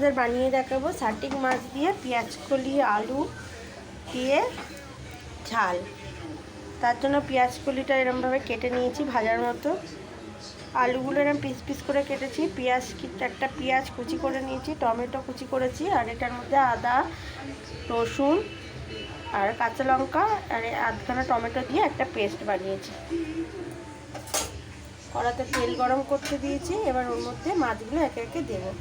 তোমাদের বানিয়ে দেখাবো। সাটিক মাছ দিয়ে পেঁয়াজ কলি, আলু দিয়ে ঝাল। তার জন্য পেঁয়াজ কলিটা এরমভাবে কেটে নিয়েছি ভাজার মতো। আলুগুলো এরম পিস পিস করে কেটেছি। পেঁয়াজ একটা পেঁয়াজ কুচি করে নিয়েছি, টমেটো কুচি করেছি, আর এটার মধ্যে আদা, রসুন, আর কাঁচা লঙ্কা, আর আধখানা টমেটো দিয়ে একটা পেস্ট বানিয়েছি। কড়াতে তেল গরম করতে দিয়েছি। এবার ওর মধ্যে মাছগুলো একে একে দেবো।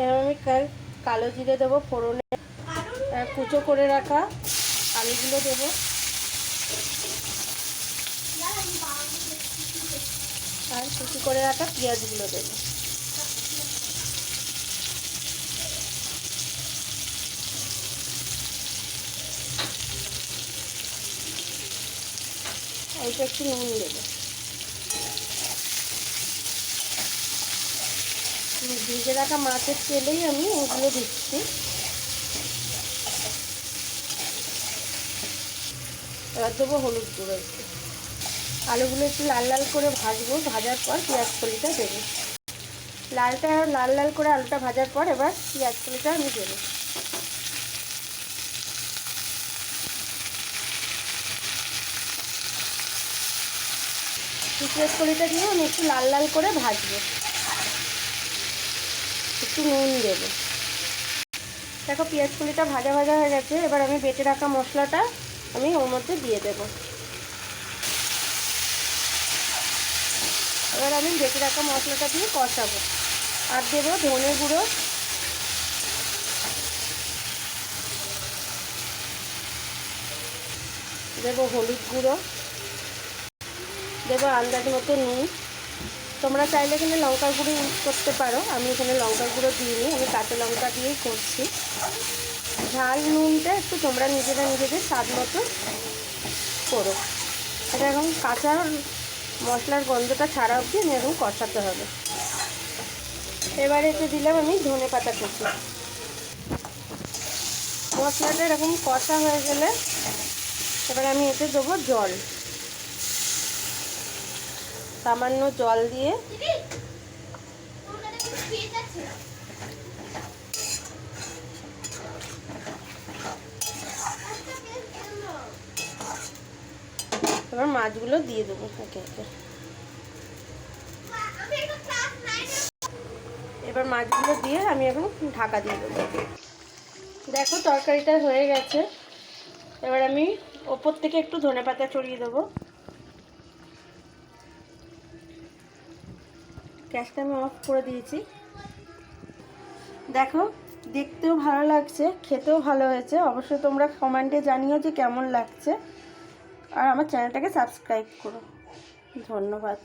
এবার আমি কালো জিরে দেবো, ফোড়নে কুচো করে রাখা আলুগুলো দেবো। আর কুচি করে রাখা পেঁয়াজগুলো দেবো। অল্প একটু নুন দেবো। ভিজে রাখা মাছের তেলেই আমি ওগুলো দিচ্ছি। এবার দেবো হলুদ গুঁড়ো একটু। আলুগুলো একটু লাল লাল করে ভাজবো, ভাজার পর পেঁয়াজ কলিটা দেবো। লালটা লাল লাল করে আলুটা ভাজার পর এবার পেঁয়াজ কলিটা আমি দেবো। পেঁয়াজ কলিটা দিয়ে আমি একটু লাল লাল করে ভাজবো। একটু নুন দেবো। দেখো পেঁয়াজ কলিটা ভাজা ভাজা হয়ে গেছে, এবার আমি বেটে রাখা মশলাটা আমি ওর মধ্যে দিয়ে দেব। এবার আমি বেটে রাখা মশলাটা দিয়ে কষাবো। আর দেবো ধনে গুঁড়ো। দেবো হলুদ গুঁড়ো। দেবো আন্দাজ মতো নুন তোমরা চাইলে এখানে লঙ্কার গুঁড়ো ইউজ করতে পারো। আমি এখানে লঙ্কার গুঁড়ো দিইনি, আমি কাঁচা লঙ্কা দিয়েই করছি। ঝাল নুনটা একটু তোমরা নিজেরা নিজেদের স্বাদ মতো করো। এটা এখন কাঁচা মশলার গন্ধটা ছাড়া অবধি আমি এখন কষাতে হবে। এবারে এতে দিলাম আমি ধনে পাতা কুচি। মশলাটা এরকম কষা হয়ে গেলে এবার আমি এতে দেবো জল। সামান্য জল দিয়ে। এবার মাছগুলো দিয়ে দেবো একে একে। এবার মাছগুলো দিয়ে আমি এখন ঢাকা দিয়ে দেবো। দেখো তরকারিটা হয়ে গেছে। এবার আমি ওপর থেকে একটু ধনে পাতা চড়িয়ে দেবো। গ্যাসটা আমি অফ করে দিয়েছি। দেখো, দেখতেও ভালো লাগছে, খেতেও ভালো হয়েছে। অবশ্যই তোমরা কমেন্টে জানিও যে কেমন লাগছে। আর আমার চ্যানেলটাকে সাবস্ক্রাইব করো। ধন্যবাদ।